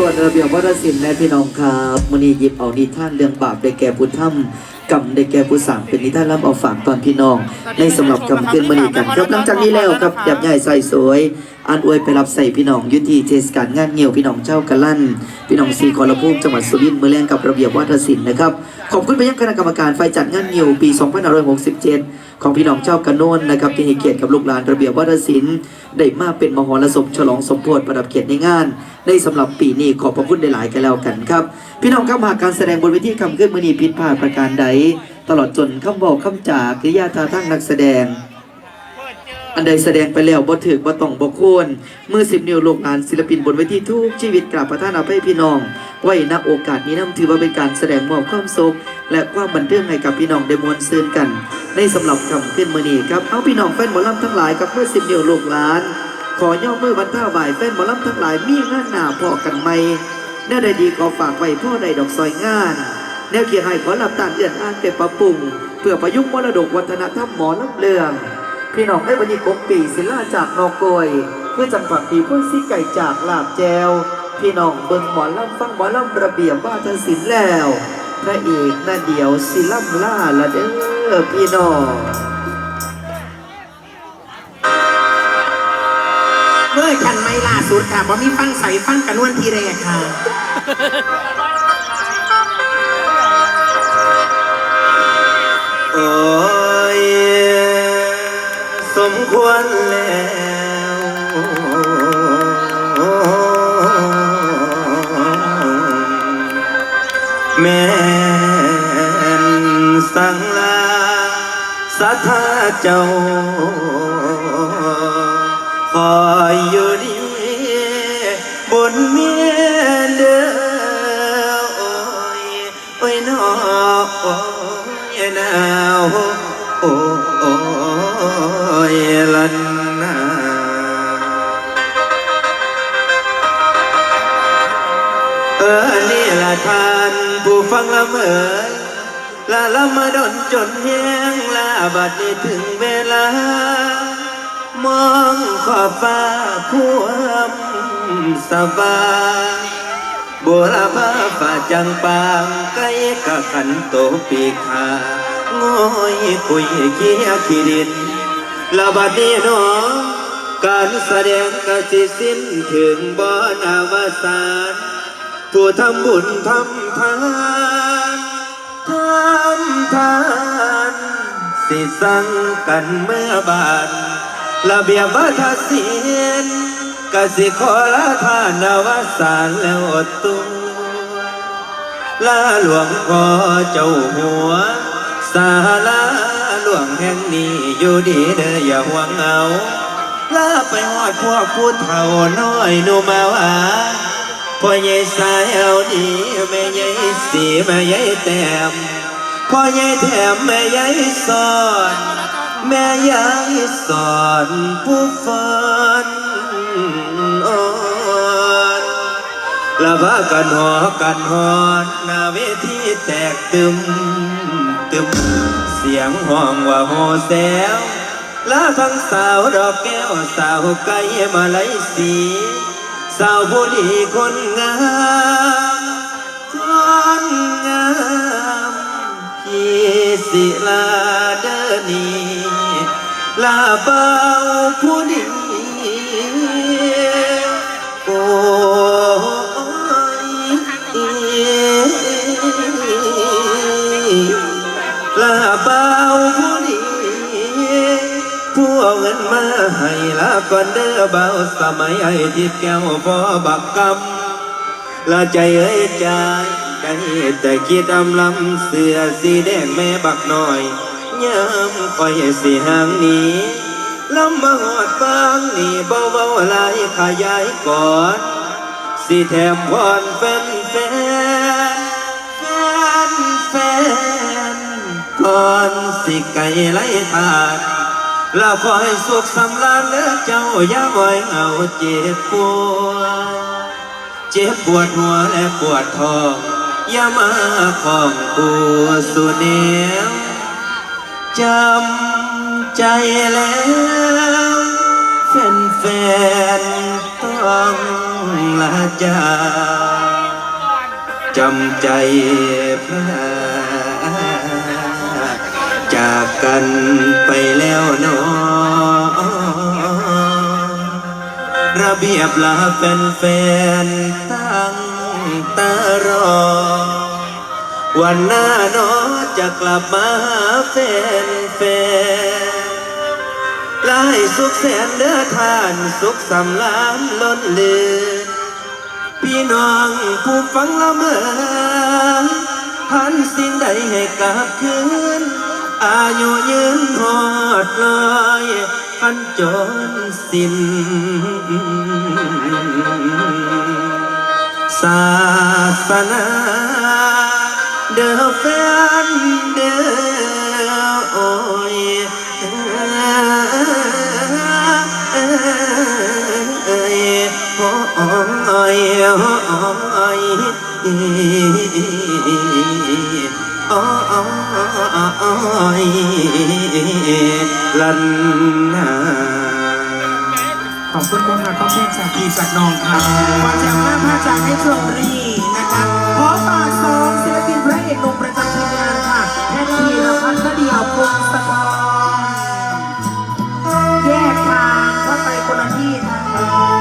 ส่วนระเบียบวัฒนศิลป์และพี่น้องครับมณีหยิบเอานิทานเรื่องบาปได้แก่พุทธธรรมกรรมได้แก่ผู้สั่งเป็นนิทานรับเอาฝากตอนพี่น้อง ในสำหรับกำขึ้นมณีกันครับหลังจากนี้แล้วครับยับใหญ่ใส่สวย อันอวยไปรับใส่พี่น้องยุติเทศกาลงานเงี่ยวพี่น้องเจ้ากะลั่น พี่น้องสีคอระพูมจังหวัดสุรินทร์เมือแรงกับระเบียบวัฒนศิลป์นะครับขอบคุณไปยังคณะกรรมการฝ่ายจัดงานเงี่ยวปี 2567 ของพี่น้องเจ้ากระโนนนะครับที่ให้เกียรติกับลูกหลานระเบียบวัฒนศิลป์ได้มาเป็นมหรสพฉลองสมโพธิประดับเกียรติในงานในสำหรับปีนี้ขอบพระคุณได้หลายกันแล้วกันครับ พี่น้องครับหากการแสดงบนเวทีคำขึ้นมือนีผิดพลาดประการใด ตลอดจนคำบอกคำจากกิริยาท่าทางนักแสดง อันใดแสดงไปแล้วบ่ถึกบ่ต้องบ่ควรมือสิบนิ้วลูกหลานศิลปินบนเวทีทุกชีวิตกราบประทานอภัยพี่น้อง ไว้ณโอกาสนี้นํถือว่าเป็นการแสดงมอบความสุขและความบันเทิงให้กับพี่น้องได้มวลซื่นกัน ในสำหรับคำขึ้นมือนี้ครับเอาพี่น้องแฟนหมอลำทั้งหลายกับมือสิบนิ้วลูกหลาน ขอย่อมือวันท่าบ่ายแฟนหมอลำทั้งหลายมีงานหนาพอกันไหมแน่ใดดีขอฝากไว้พ่อใดดอกซอยงานแนวเขียนให้ขอหลับตาเดือนอ่านเป็นปรับปรุงเพื่อประยุกต์มรดกวัฒนธรรมหมอลำเลือง พี่น้องได้วันนี้กบปีศิลาจากนอกโกยเพื่อจังหวัดปีเพื่อซิไก่จากลาบแจว พี่น้องเบิ่งหมอลำฟังหมอลำระเบียบว่าทศิลป์แล้วพระเอกน่าเดียวศิลำล่าละเด้อพี่น้องเมื่อฉันไม่ล่าสุดค่ะบ่มีฟังใสฟังกันนวนทีแรกค่ะโอ้ยส มควรแล้วแม่นสังลาสัทธาเจ้า คอยอยู่ดีบนมี นี่านผู้ฟังละเมอละละมาดนจนแห้งละบัดนี้ถึงเวลา มองขอบฟ้าความสบายบัวละผ้าฝ่าจังปางไกลกะขันโตปีกขางอยคุยเคียขีดินละบัดนี้หนอการแสดงกสิสิ้นถึงบ่อนาวสาน ผู้ทำบุญทำทานทำทานสิสั่งกันเมื่อบานระเบียบวัฒนศิลป์กสิขอละทานนวสานแล้วอดตัวลาหลวงพ่อเจ้าหัว สาลาหลวงแห่งนี้อยู่ดีเด้ออย่าห่วงเอาลาไปหอดพวกผู้เฒ่าน้อยนูมาว่า พ่อใหญ่สายเอาดีแม่ใหญ่สีแม่ใหญ่แต้มพ่อใหญ่แถมแม่ใหญ่สอน แม่ใหญ่สอนผู้ฟันอ่อนละพากันหอกันหอนนาเวทีแตกตึมตึมเสียงห้องว่าโหแซวลาทั้งสาวดอกแก้วสาวไก่มาไลยสี สาวผู้ดีคนงามคนงามพี่สิลาเดนีลาเบาผู้ เบาสมัยไอ้ทิพแก้วพอบักกำลาใจเอ้ยใจได้แต่คิดอำลำเสือสีแดงแม่บักหน่อยย้ำคอยสิหางหนี้ลำมาหอดฟังนี่เบาเบาๆหลายขยายก่อนสิแถมพรแฟนแฟนแฟนแฟนก่อนสิไก่ไหลทานแล้วขอให้สุขสำราญเลือเจ้าอย่าบ่อยเหงาเจ็บปวดเจ็บปวดหัวและปวดท้องอย่ามาของกูสุเนียวจำใจแล้วแฟนๆต้องลาจากจำใจพลาจา กันไปแล้วเนอระเบียบลาแฟนๆตั้งตารอ วันหน้าเนอจะกลับมาหาแฟนๆลายสุขแสนเด้อท่านสุขสำลานล้นเลือพี่น้องผู้ฟังละเมอหันสิ่งใดให้กลับคืน อายุยืนหอดลอยพันจน นนาขอบคุณคุณค่ะขอบคุณจากพี่จากน้องค่ะขอจากหน้าพระจากให้ชมรีนะคะขอต่อสองศิลปินพระเอกหนุ่มประจำทีมงานค่ะแพทย์ธีรพัฒน์เดียวพงศกรแยกทางว่าไปคนละที่ทาง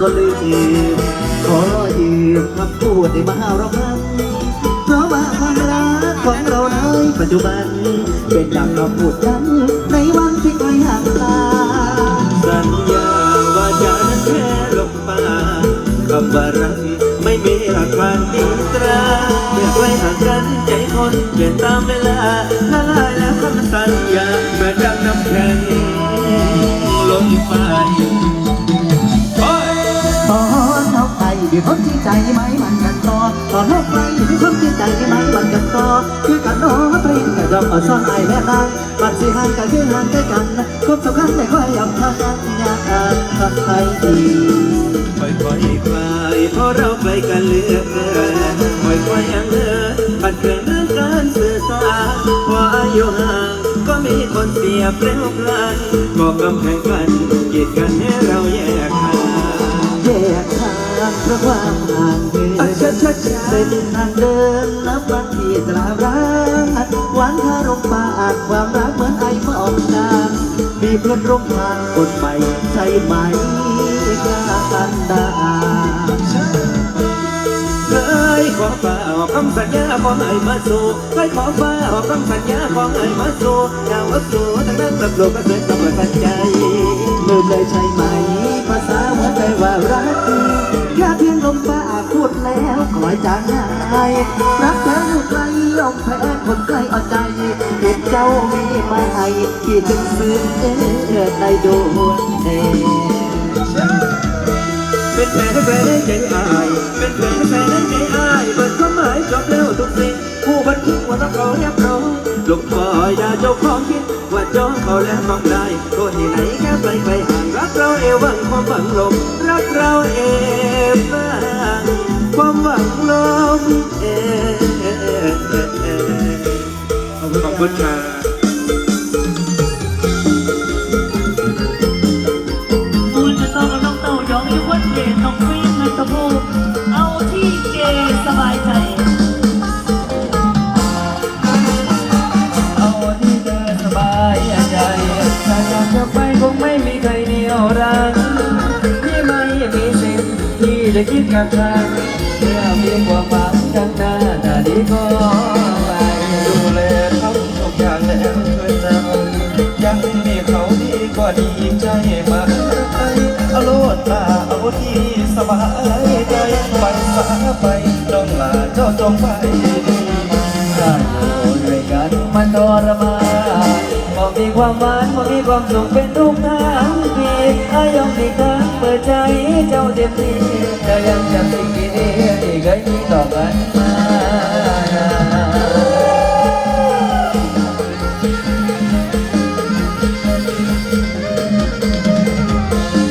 ก็ลืมขอยืมคำพูดในมหาเราพันเพราะว่าความรักของเราในปัจจุบัน เป็นดังคำพูดกันในวันที่ไกลห่างตาสัญญาว่าจะนั้นแค่ลมปากคำว่ารักไม่มีหลักการอิตราเมื่อไกลห่างกันใจคนเปลี่ยนตามเวลาละลายแล้วคำสัญญาเหมือนดังน้ำแข็งลมไป เราไปด้วยคนที่ใจไหมมันกันต่อตอนเราไปด้วยคนที่ใจไหมมันกันต่อคือกันโน้ตรีแต่ยอมเอาซ่อนไอแม่นางมันสิห่างกันคือห่างกันกันคนสำคัญไม่ค่อยยอมทางยากทางใครดีค่อยๆคลายเพราะเราไกลกันเหลือเกินค่อยๆยังเลินปัดเกินเรื่องการสื่อสารพออายุห่างก็มีคนเสียเปลี่ยวพลันก็กำแพงกันกีดกันให้เราแยกทางแยกทางเพราะความห่างเหินเส้นทางเดินนับวันที่ตราร้างหวานคารมปากความรักเหมือนไอมองนางมีเพื่อนร่วมทางคนใหม่ใช่ไหมกลากันดาเคยขอฟ้าออกคำสัญญาของไอ้มาสู่เคยขอฟ้าออกคำสัญญาของไอ้มาสู่อยาวาสู่ทั้งนั้นรับโลกก็เคยต้องเปิดปัจจัยลืมเลยใช่ไหม ภาษาหัวใจว่ารัก แค่เพียงลมปากพูดแล้วคอยจางหายรักเธออยู่ไกลยอมแพ้คนใกล้เอาใจเห็นเจ้ามีมาให้ที่ถึงซึ้งในดวงเดชเป็นแผลแผลในใจอายเป็นแผลแผลในใจอายเปิดความหมายจบแล้วทุกสิ่งผู้บันทึกว่าต้องเขาเรียบร้อยลูกพ่อยดาเจ้าของคิดว่าจ้องเขาแล้วต้องได้โทษที่ไหนแค่ไปไปห่างรักเราเอวังความหวังลม เราเอวังความหวังลมเอขอบคุณค่ะมูลจะต้องกับน้องเตายองอีกวันเดทน้องฟิล์มนันทภูมิเอาที่เกสบายใจเอาที่เธอสบายใจถ้าอยากจะไปคงไม่มีใครเหนียวรั้ง ทธิ์ที่จะคิดกับฉันเมื่อมีความหวังข้างหน้าน่าดีก็ไปดูแลทำทุกอย่างแล้วช่วยเรายังมีเขาดีกว่าดีใจมาเอาโลดมาเอาที่สบายใจไปสาไปน้องลาเจ้าจงไปดีได้อยู่ด้วยกันมันทรมานบ่มีความหวานบ่มีความสุขเป็นทุกทางทีอายอมอีกครั้ง เปิดใจเจ้าเต็มที่แต่ยังจำสิ่งดีๆที่เคยมีต่อกันมา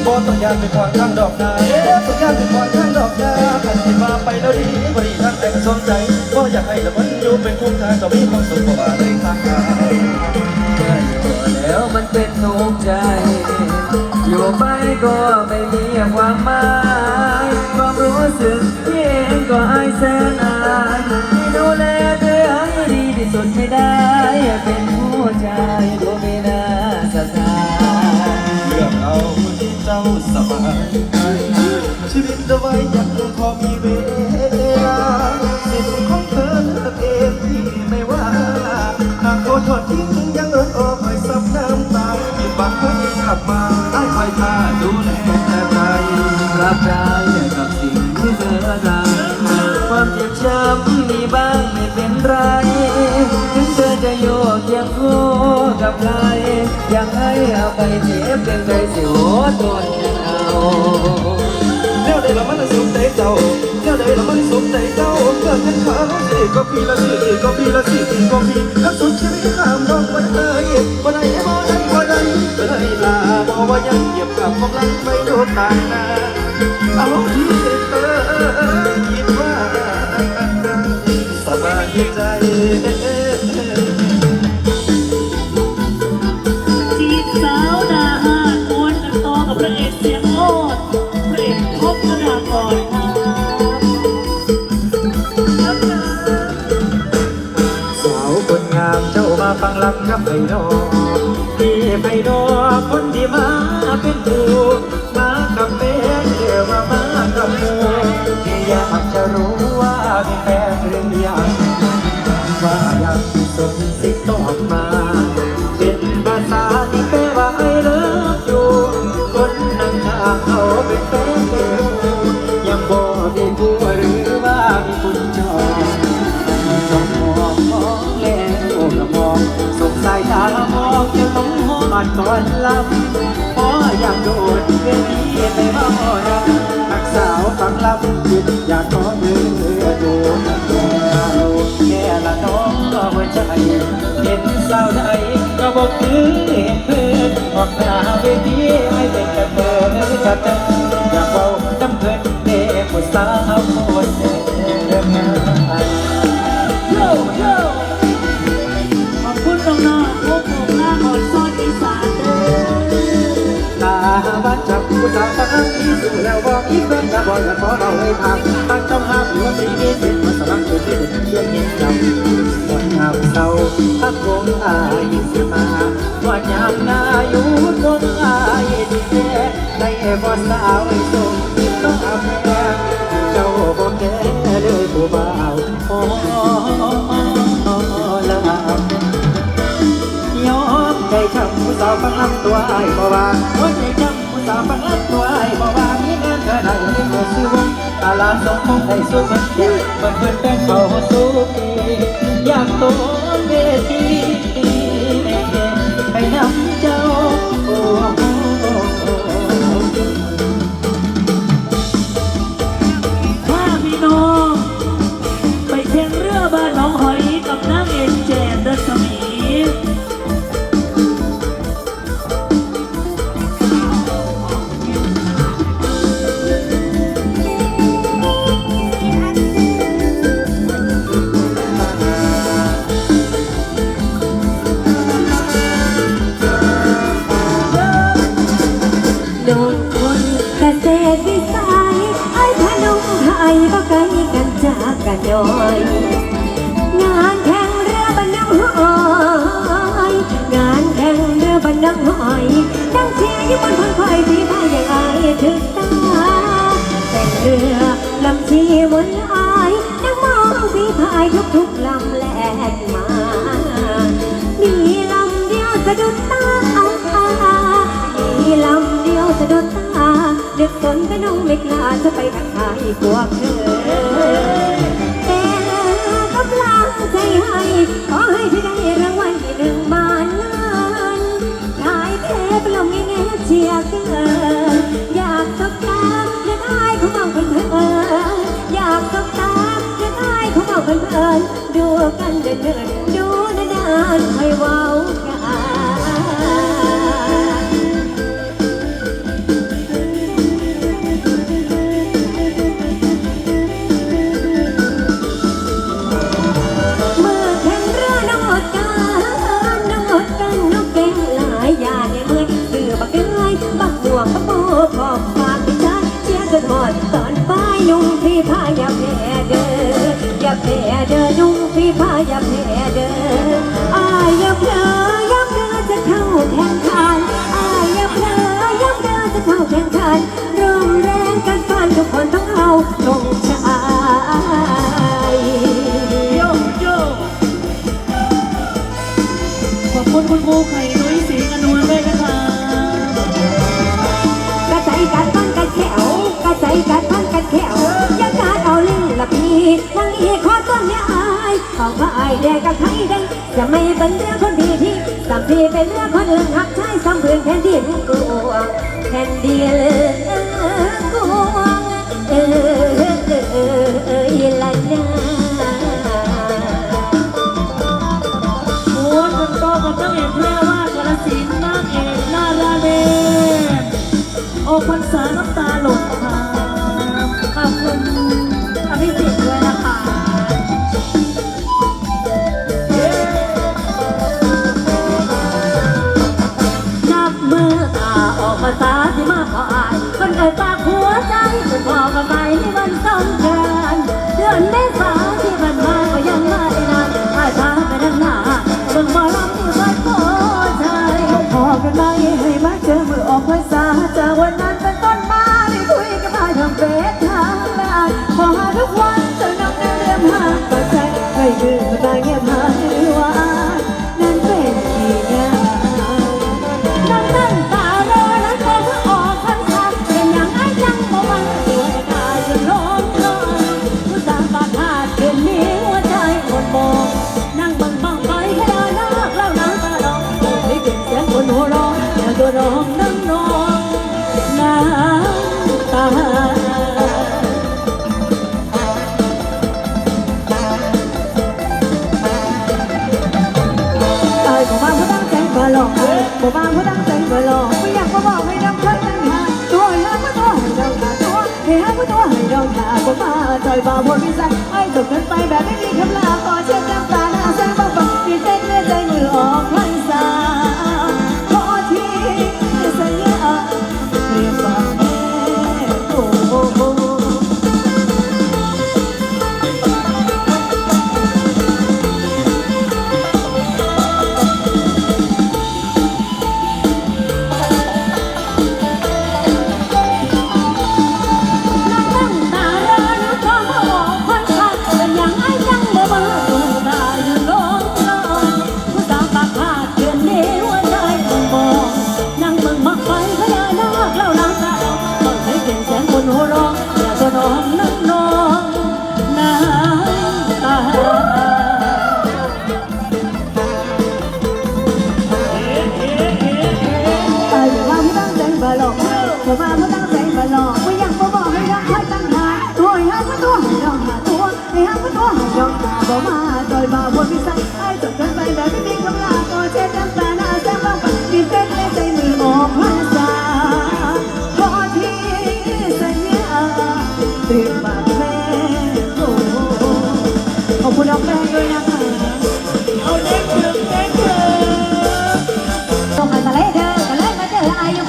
บ่ต้องยานไปขวางทางดอกนาเอ๊ะต้องยานไปขวางทางดอกนาคันที่มาไปแล้วดีบ่ดีทางแต่งสนใจบ่อยากให้ละมันอยู่เป็นทุกทางก็มีความสุขกว่าเลยทางกายแล้วมันเป็นทุกข์ใจ อยู่ไปก็ไม่มีความหมายความรู้สึกเพียงก็อายแสนอายที่ดูแลเธอให้ดีที่สุดไม่ได้ เป็นผู้ชายผู้มีหน้าสะทานเรื่องเอาที่เจ้าสบายชีวิตเอาไว้ยังพอมีเว กับใครอยากให้เอาไปเจ็บเป็นใจสิโหทนเอาเดี๋ยวได้ละมันสุขใจเจ้าเดี๋ยวได้ละมันสุขใจเจ้าเกิดกันขาสิก็พี่ละสิก็พี่ละสิก็พี่แล้วสุดชีวิตข้ามดอกบ่ได้บ่ได้บ่ได้บ่ได้บ่ได้ลาบ่ว่ายังเหยียบกับกำลังไม่โดนตายนาเอาที่เธอคิดว่าสบายใจจี เจ้ามาฟังกับไปนอพี่ไปนอคนที่มาเป็นผู้ อนลำพออยากโดดเวทีไปมองรำนักสาวฟังลำจิตอยากขอมือโดูเราแค่ละน้องก็หัวใจเห็นสาวใดก็บอกคือเห็นเพื่อนออกหน้าเวทีให้เป็นกระเบิดชัดอย ตั้งที่สู่แล้วบอกอีกเพื่อนจะบอกกันเพราะเราให้ทำตั้งจำห้ามอยู่ที่นี่เป็นมาสมัครอยู่ที่เด็กเยี่ยมเยี่ยมจำวันงามเศร้าพักวงอายสิมาวันยามนาอยู่คนอายที่แท้ในแอบ่สาวไอ้ทรงต้องอาแพ้เจ้าบ่แก่เลยผู้บ่าวโอ้ละยอมใจช้ำผู้สาวฟังลำตัวไอ้บ่ว่าหัวใจช้ำผู้สาวฟังลำตัวไอ้บ่าวามีเงินเท่าใดในหัวซื้อวงตาลาสองคงได้สุดมันเดียวเปิดเปิดแป้งเขาสู้ปีอยากโตเวที แม่น้องเล็กนาจะไปทักทายพวกเธอแต่ก็ำลางใจให้ขอให้เธอได้รางวัลที่หนึ่งบานล้านนายเทพลงแง่เชียร์เกินอยากตบตาและได้เขาบอกกันเถินอยากตบตาและได้เขาบอกกันเถินดูกันเดินดดูนานๆให้ว้า พาอย่าแพ้เดินอายยาเพลยาเพลอจะเข้าแข่งขันอายอย่าเพลออยาเพลอจะเข้าแข่งขันร่วมแรงกันฟันทุกคนต้องเอาตรงใจยโยโขอบคุณคุณครูไข่นุ้ยสีกนวลด้วยนะคะกระใจกัดฟันกัดแขวกระใจกัดฟันกัดแขวยังไง ดังอีกขอต้นเนี่ยอายบอกว่าอายแดกกับใครแด้จะไม่เป็นเรื่องคนดีที่สำทีเป็นเรื่องคนอื่นหักใช้สามเพื่อนแผ่นดินกลัวแผ่นดินกลัวเออเออเออเอออีละนาโอ้คนโตกับเจ้าเอกแพร่ว่ากระสินนางเอกหน้าราเดนโอพรรษาน้ำตา บทพิสัยให้จบกันไปแบบไม่มีคำลาขอเชิญ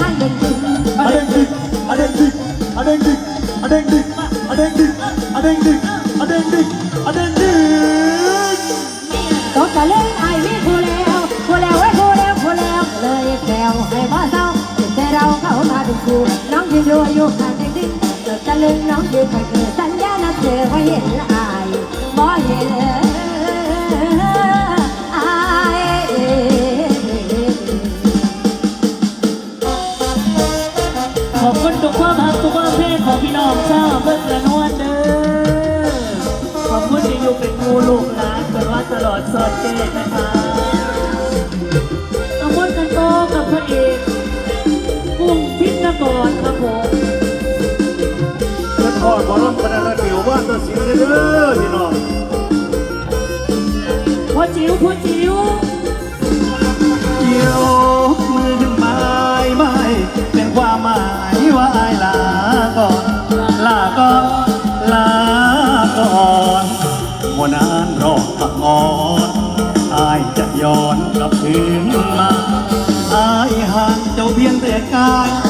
high and สอดเจนนะคะเอามนกันโตกับพระเอกกุ้งพิษนกรครับผมเป็นทอดบอลลัมปนาเดียวว่าตัวสิงห์เด้อพี่น้องพ่อจิ๋วพ่อจิ๋ว นมาอายหางเจ้าเพียงแต่กาย